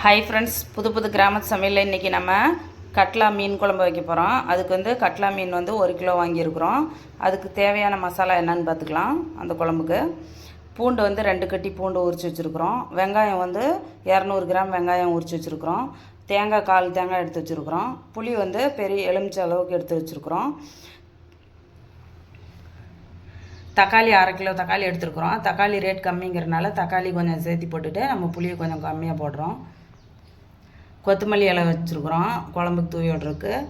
Hi friends புது புது கிராமத்து சமையலில் இன்றைக்கி நம்ம கட்லா மீன் குழம்பு வைக்க போகிறோம் அதுக்கு வந்து கட்லா மீன் வந்து ஒரு கிலோ வாங்கியிருக்கிறோம். அதுக்கு தேவையான மசாலா என்னன்னு பார்த்துக்கலாம் அந்த குழம்புக்கு. பூண்டு வந்து ரெண்டு கட்டி பூண்டு உரித்து வச்சுருக்குறோம். வெங்காயம் வந்து இரநூறு கிராம் வெங்காயம் உரித்து வச்சுருக்குறோம். தேங்காய் கால் தேங்காய் எடுத்து வச்சுருக்குறோம். புளி வந்து பெரிய எலுமிச்சை அளவுக்கு எடுத்து வச்சுருக்குறோம். தக்காளி அரை கிலோ தக்காளி எடுத்துருக்குறோம். தக்காளி ரேட் கம்மிங்கிறனால தக்காளி கொஞ்சம் சேர்த்து போட்டுட்டு நம்ம புளியை கொஞ்சம் கம்மியாக போடுறோம். கொத்தமல்லி இலை வச்சுருக்குறோம். குழம்புக்கு தூவி விட்றதுக்கு.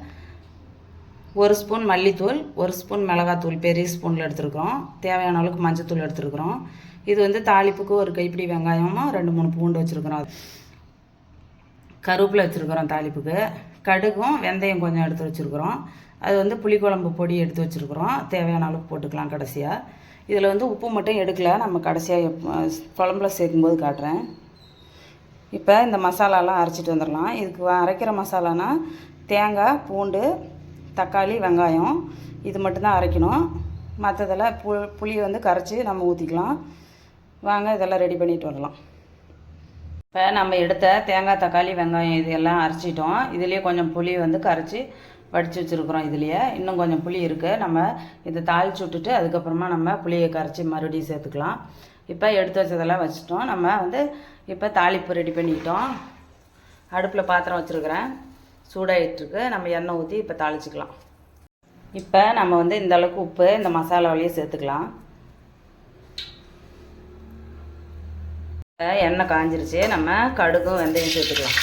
ஒரு ஸ்பூன் மல்லித்தூள் ஒரு ஸ்பூன் மிளகாத்தூள் பெரிய ஸ்பூனில் எடுத்துருக்குறோம். தேவையான அளவுக்கு மஞ்சத்தூள் எடுத்துருக்குறோம். இது வந்து தாளிப்புக்கு ஒரு கைப்பிடி வெங்காயமும் ரெண்டு மூணு பூண்டு வச்சுருக்குறோம். கருவேப்பில் வச்சுருக்குறோம் தாளிப்புக்கு. கடுகும் வெந்தயம் கொஞ்சம் எடுத்து வச்சுருக்குறோம். அது வந்து புளிக்குழம்பு பொடி எடுத்து வச்சுருக்குறோம். தேவையான அளவுக்கு போட்டுக்கலாம் கடைசியாக இதில் வந்து உப்பு மட்டும் எடுக்கல. நம்ம கடைசியாக எப்- குழம்புல சேர்க்கும்போது காட்டுறேன். இப்போ இந்த மசாலாலாம் அரைச்சிட்டு வந்துடலாம். இதுக்கு அரைக்கிற மசாலானா தேங்காய் பூண்டு தக்காளி வெங்காயம். இது மட்டும்தான் அரைக்கணும். மற்றதெல்லாம் பு புளி வந்து கரைச்சி நம்ம ஊற்றிக்கலாம் வாங்க இதெல்லாம் ரெடி பண்ணிட்டு வரலாம் இப்போ நம்ம எடுத்த தேங்காய் தக்காளி வெங்காயம் இது எல்லாம் அரைச்சிட்டோம். இதுலேயே கொஞ்சம் புளி வந்து கரைச்சி வடித்து வச்சுருக்குறோம் இதுலேயே. இன்னும் கொஞ்சம் புளி இருக்குது நம்ம இதை தாளிச்சு விட்டுட்டு அதுக்கப்புறமா நம்ம புளியை கரைச்சி மறுபடியும் சேர்த்துக்கலாம். இப்போ எடுத்து வச்சதெல்லாம் வச்சுட்டோம். நம்ம வந்து இப்போ தாளிப்பு ரெடி பண்ணிக்கிட்டோம் அடுப்பில் பாத்திரம் வச்சுருக்கிறேன். சூடாயிட்டுருக்கு. நம்ம எண்ணெய் ஊற்றி இப்போ தாளிச்சிக்கலாம். இப்போ நம்ம வந்து இந்த அளவுக்கு உப்பு இந்த மசாலாவிலேயே சேர்த்துக்கலாம். இப்போ எண்ணெய் காஞ்சிருச்சு. நம்ம கடுகும் வெந்தயம் சேர்த்துக்கலாம்.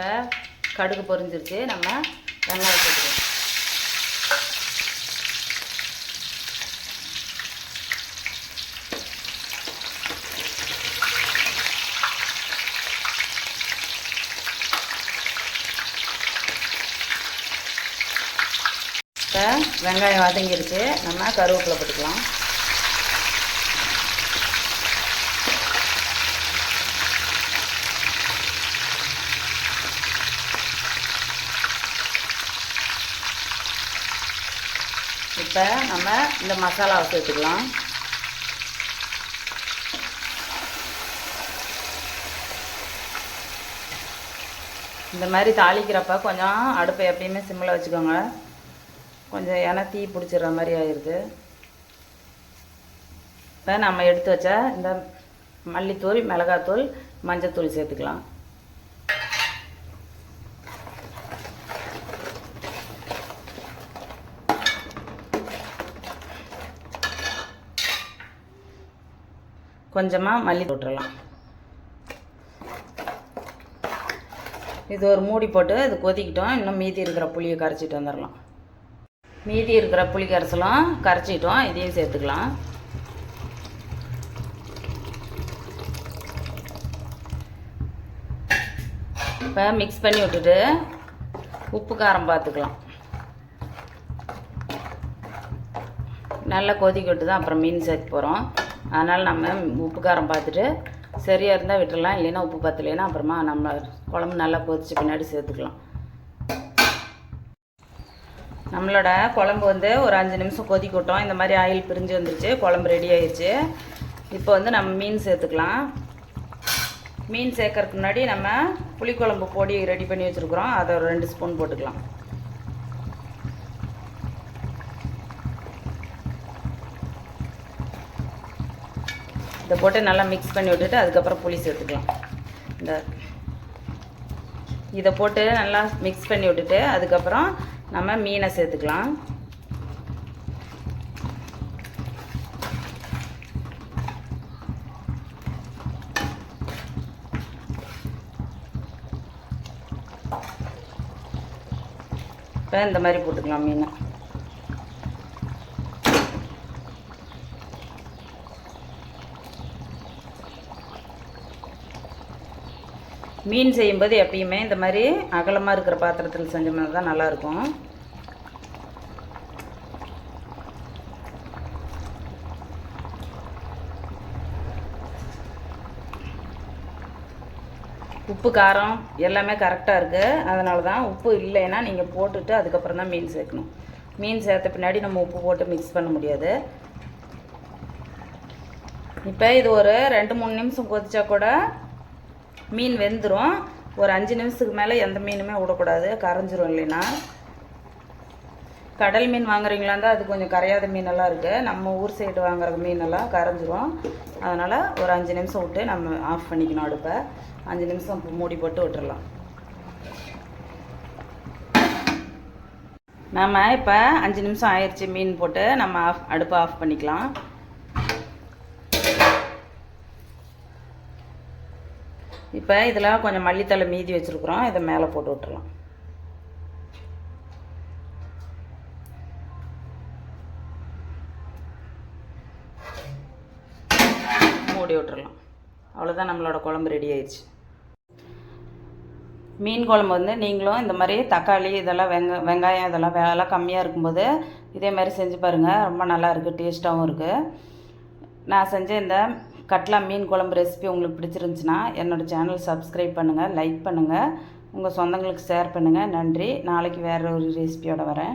இப்போ கடுகு பொரிஞ்சிருச்சு நம்ம வெங்காயம் போட்டுக்கலாம். இப்போ வெங்காயம் வதங்கிருச்சு. நம்ம கருவேப்பிலை போட்டுக்கலாம். இப்போ நம்ம இந்த மசாலாவை சேர்த்துக்கலாம். இந்த மாதிரி தாளிக்கிறப்ப கொஞ்சம் அடுப்பை எப்பயுமே சிம்மில் வச்சுக்கோங்க. கொஞ்சம் எண்ணெய் தீ பிடிச்சிடுற மாதிரி ஆயிடுது. இப்போ நம்ம எடுத்து வச்ச இந்த மல்லித்தூள் மிளகாத்தூள் மஞ்சத்தூள் சேர்த்துக்கலாம். கொஞ்சமாக மல்லி போட்டுடலாம் இது ஒரு மூடி போட்டு இது கொதிக்கிட்டோம். இன்னும் மீதி இருக்கிற புளியை கரைச்சிட்டு வந்துடலாம் மீதி இருக்கிற புளி கரைச்சலும் கரைச்சிட்டோம். இதையும் சேர்த்துக்கலாம். இப்போ மிக்ஸ் பண்ணி விட்டுட்டு உப்பு காரம் பார்த்துக்கலாம் நல்லா கொதிக்க விட்டு தான் அப்புறம் மீன் சேர்த்து போகிறோம் அதனால் நம்ம உப்பு காரம் பார்த்துட்டு சரியாக இருந்தால் விட்டுறலாம் இல்லைன்னா உப்பு பத்தலைன்னா அப்புறமா நம்ம குழம்பு நல்லா கொதிச்சு பின்னாடி சேர்த்துக்கலாம். நம்மளோட குழம்பு வந்து ஒரு அஞ்சு நிமிஷம் கொதிக்கட்டும். இந்த மாதிரி ஆயில் பிரிஞ்சு வந்துருச்சு குழம்பு ரெடி ஆயிடுச்சு இப்போ வந்து நம்ம மீன் சேர்த்துக்கலாம். மீன் சேர்க்கறதுக்கு முன்னாடி நம்ம புளிக்குழம்பு பொடி ரெடி பண்ணி வச்சுருக்குறோம். அதை ஒரு ரெண்டு ஸ்பூன் போட்டுக்கலாம். இதை போட்டு நல்லா மிக்ஸ் பண்ணி விட்டுட்டு அதுக்கப்புறம் புளி சேர்த்துக்கலாம். இந்த இதை போட்டு நல்லா மிக்ஸ் பண்ணி விட்டுட்டு அதுக்கப்புறம் நம்ம மீனை சேர்த்துக்கலாம். இப்போ இந்த மாதிரி போட்டுக்கலாம் மீனை. மீன் செய்யும்போது எப்பயுமே இந்த மாதிரி அகலமாக இருக்கிற பாத்திரத்தில் செஞ்சோம்னா தான் நல்லாயிருக்கும். உப்பு காரம் எல்லாமே கரெக்டாக இருக்குது அதனால தான் உப்பு இல்லைன்னா நீங்கள் போட்டுட்டு அதுக்கப்புறம் தான் மீன் சேர்க்கணும். மீன் சேர்த்த பின்னாடி நம்ம உப்பு போட்டு மிக்ஸ் பண்ண முடியாது. இப்போ இது ஒரு ரெண்டு மூணு நிமிஷம் கொதிச்சா கூட மீன் வெந்துடும் ஒரு அஞ்சு நிமிஷத்துக்கு மேலே எந்த மீனுமே விடக்கூடாது. கரைஞ்சிரும் இல்லைன்னா. கடல் மீன் வாங்குறீங்களா இருந்தால் அது கொஞ்சம் கரையாத மீனெல்லாம் இருக்குது நம்ம ஊர் சைடு வாங்குற மீனெல்லாம் கரைஞ்சிரும். அதனால் ஒரு அஞ்சு நிமிஷம் விட்டு நம்ம ஆஃப் பண்ணிக்கணும் அடுப்பை. அஞ்சு நிமிஷம் மூடி போட்டு விட்டுறலாம். நம்ம இப்போ அஞ்சு நிமிஷம் ஆயிடுச்சு மீன் போட்டு நம்ம ஆஃப் அடுப்பை ஆஃப் பண்ணிக்கலாம். இப்போ இதில் கொஞ்சம் மல்லித்தலை மீதி வச்சுருக்குறோம். இதை மேலே போட்டு விட்டுறலாம். மூடி விட்டுறலாம். அவ்வளோதான் நம்மளோட குழம்பு ரெடி ஆயிடுச்சு. மீன் குழம்பு வந்து நீங்களும் இந்த மாதிரி தக்காளி இதெல்லாம் வெங்க வெங்காயம் இதெல்லாம் வேலை கம்மியாக இருக்கும்போது இதே மாதிரி செஞ்சு பாருங்கள் ரொம்ப நல்லா இருக்குது டேஸ்ட்டாகவும் இருக்குது நான் செஞ்ச இந்த கட்லா மீன் குழம்பு ரெசிபி உங்களுக்கு பிடிச்சிருந்துச்சுன்னா என்னோடய சேனல் சப்ஸ்கிரைப் பண்ணுங்கள் லைக் பண்ணுங்கள் உங்கள் சொந்தங்களுக்கு ஷேர் பண்ணுங்கள் நன்றி. நாளைக்கு வேறு ஒரு ரெசிபியோடு வரேன்.